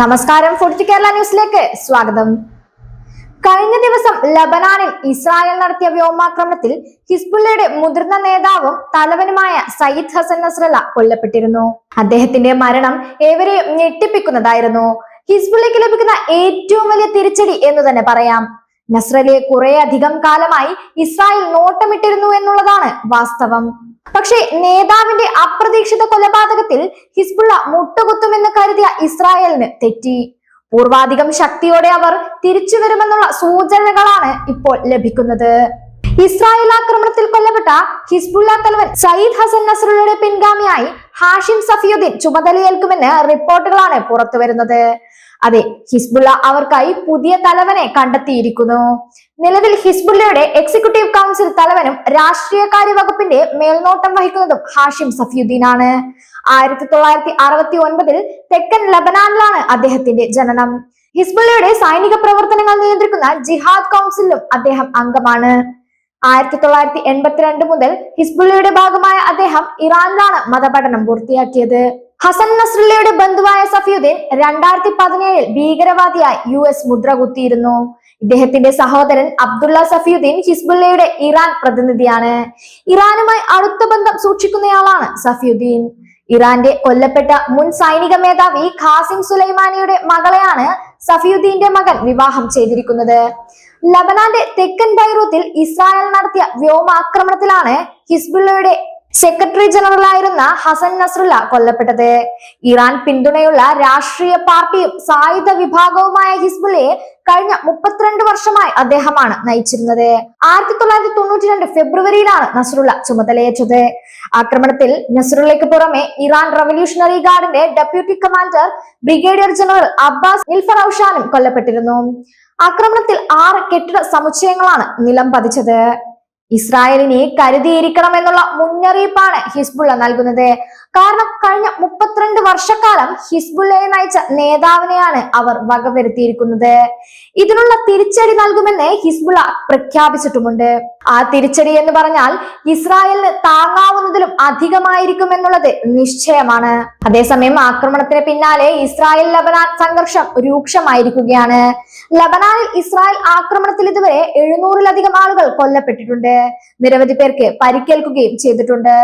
നമസ്കാരം ഫുഡ് കേരള ന്യൂസിലേക്ക് സ്വാഗതം. കഴിഞ്ഞ ദിവസം ലബനാനിൽ ഇസ്രായേൽ നടത്തിയ വ്യോമാക്രമണത്തിൽ ഹിസ്ബുള്ളയുടെ മുതിർന്ന നേതാവും തലവനുമായ സയ്യിദ് ഹസൻ നസ്രല്ല കൊല്ലപ്പെട്ടിരുന്നു. അദ്ദേഹത്തിന്റെ മരണം ഏവരെയും ഞെട്ടിപ്പിക്കുന്നതായിരുന്നു. ഹിസ്ബുള്ളയ്ക്ക് ലഭിക്കുന്ന ഏറ്റവും വലിയ തിരിച്ചടി എന്ന് തന്നെ പറയാം. നസ്രലയെ കുറെ അധികം കാലമായി ഇസ്രായേൽ നോട്ടമിട്ടിരുന്നു എന്നുള്ളതാണ് വാസ്തവം. പക്ഷേ നേതാവിന്റെ അപ്രതീക്ഷിത കൊലപാതകത്തിൽ ഹിസ്ബുള്ള മുട്ടുകുത്തുമെന്ന് കരുതിയ ഇസ്രായേലിന് തെറ്റി. പൂർവാധികം ശക്തിയോടെ അവർ തിരിച്ചു വരുമെന്നുള്ള സൂചനകളാണ് ഇപ്പോൾ ലഭിക്കുന്നത്. ഇസ്രായേൽ ആക്രമണത്തിൽ കൊല്ലപ്പെട്ട ഹിസ്ബുള്ള തലവൻ സയ്യിദ് ഹസൻ നസറുള്ളയുടെ പിൻഗാമിയായി ഹാഷിം സഫിയുദ്ദീൻ ചുമതലയേൽക്കുമെന്ന് റിപ്പോർട്ടുകളാണ് പുറത്തുവരുന്നത് അതെ ഹിസ്ബുള്ള അവർക്കായി പുതിയ തലവനെ കണ്ടെത്തിയിരിക്കുന്നു. നിലവിൽ ഹിസ്ബുള്ളയുടെ എക്സിക്യൂട്ടീവ് കൗൺസിൽ തലവനും രാഷ്ട്രീയകാര്യ വകുപ്പിന്റെ മേൽനോട്ടം വഹിക്കുന്നതും ഹാഷിം സഫിയുദ്ദീൻ ആണ് ആയിരത്തി തൊള്ളായിരത്തി അറുപത്തി ഒൻപതിൽ തെക്കൻ ലബനാനിലാണ് അദ്ദേഹത്തിന്റെ ജനനം. ഹിസ്ബുള്ളയുടെ സൈനിക പ്രവർത്തനങ്ങൾ നിയന്ത്രിക്കുന്ന ജിഹാദ് കൗൺസിലും അദ്ദേഹം അംഗമാണ്. ആയിരത്തി തൊള്ളായിരത്തി എൺപത്തിരണ്ട് മുതൽ ഹിസ്ബുള്ളയുടെ ഭാഗമായ അദ്ദേഹം ഇറാനിലാണ് മതപഠനം പൂർത്തിയാക്കിയത്. ഹസൻ നസ്രുള്ളയുടെ ബന്ധുവായ സഫിയുദ്ദീൻ രണ്ടായിരത്തി പതിനേഴിൽ ഭീകരവാദിയായി യു എസ് മുദ്ര കുത്തിയിരുന്നു ഇദ്ദേഹത്തിന്റെ സഹോദരൻ അബ്ദുള്ള സഫിയുദ്ദീൻ ഹിസ്ബുള്ളയുടെ ഇറാൻ പ്രതിനിധിയാണ്. ഇറാനുമായി അടുത്ത ബന്ധം സൂക്ഷിക്കുന്നയാളാണ് സഫിയുദ്ദീൻ. ഇറാന്റെ കൊല്ലപ്പെട്ട മുൻ സൈനിക മേധാവി ഖാസിം സുലൈമാനിയുടെ മകളെയാണ് സഫിയുദ്ദീന്റെ മകൻ വിവാഹം ചെയ്തിരിക്കുന്നത്. ലബനാന്റെ തെക്കൻ ബൈറൂത്തിൽ ഇസ്രായേൽ നടത്തിയ വ്യോമാക്രമണത്തിലാണ് ഹിസ്ബുള്ളയുടെ സെക്രട്ടറി ജനറൽ ആയിരുന്ന ഹസൻ നസ്രുല്ല കൊല്ലപ്പെട്ടത്. ഇറാൻ പിന്തുണയുള്ള രാഷ്ട്രീയ പാർട്ടിയും സായുധ വിഭാഗവുമായ ഹിസ്ബുള്ളയെ കഴിഞ്ഞ മുപ്പത്തിരണ്ട് വർഷമായി അദ്ദേഹമാണ് നയിച്ചിരുന്നത്. ആയിരത്തി തൊള്ളായിരത്തി തൊണ്ണൂറ്റി രണ്ട് ഫെബ്രുവരിയിലാണ് നസ്രുള്ള ചുമതലയേറ്റത്. ആക്രമണത്തിൽ നസ്രുള്ളയ്ക്ക് പുറമെ Iran revolutionary ഗാർഡിന്റെ deputy commander brigadier general Abbas നിൽഫറൌഷാനും കൊല്ലപ്പെട്ടിരുന്നു. ആക്രമണത്തിൽ ആറ് കെട്ടിട സമുച്ചയങ്ങളാണ് നിലം പതിച്ചത്. ഇസ്രായേലിനെ കരുതിയിരിക്കണമെന്നുള്ള മുന്നറിയിപ്പാണ് ഹിസ്ബുള്ള നൽകുന്നത്. കാരണം കഴിഞ്ഞ മുപ്പത്തിരണ്ട് വർഷക്കാലം ഹിസ്ബുള്ളയെ നയിച്ച നേതാവിനെയാണ് അവർ വകവരുത്തിയിരിക്കുന്നത്. ഇതിനുള്ള തിരിച്ചടി നൽകുമെന്ന് ഹിസ്ബുള്ള പ്രഖ്യാപിച്ചിട്ടുമുണ്ട്. ആ തിരിച്ചടി എന്ന് പറഞ്ഞാൽ ഇസ്രായേലിന് താങ്ങാവുന്നതിലും അധികമായിരിക്കും എന്നുള്ളത് നിശ്ചയമാണ്. അതേസമയം ആക്രമണത്തിന് പിന്നാലെ ഇസ്രായേൽ ലബനാൻ സംഘർഷം രൂക്ഷമായിരിക്കുകയാണ്. ലബനാനിൽ ഇസ്രായേൽ ആക്രമണത്തിൽ ഇതുവരെ എഴുന്നൂറിലധികം ആളുകൾ കൊല്ലപ്പെട്ടിട്ടുണ്ട്. നിരവധി പേർക്ക് പരിക്കേൽക്കുകയും ചെയ്തിട്ടുണ്ട്.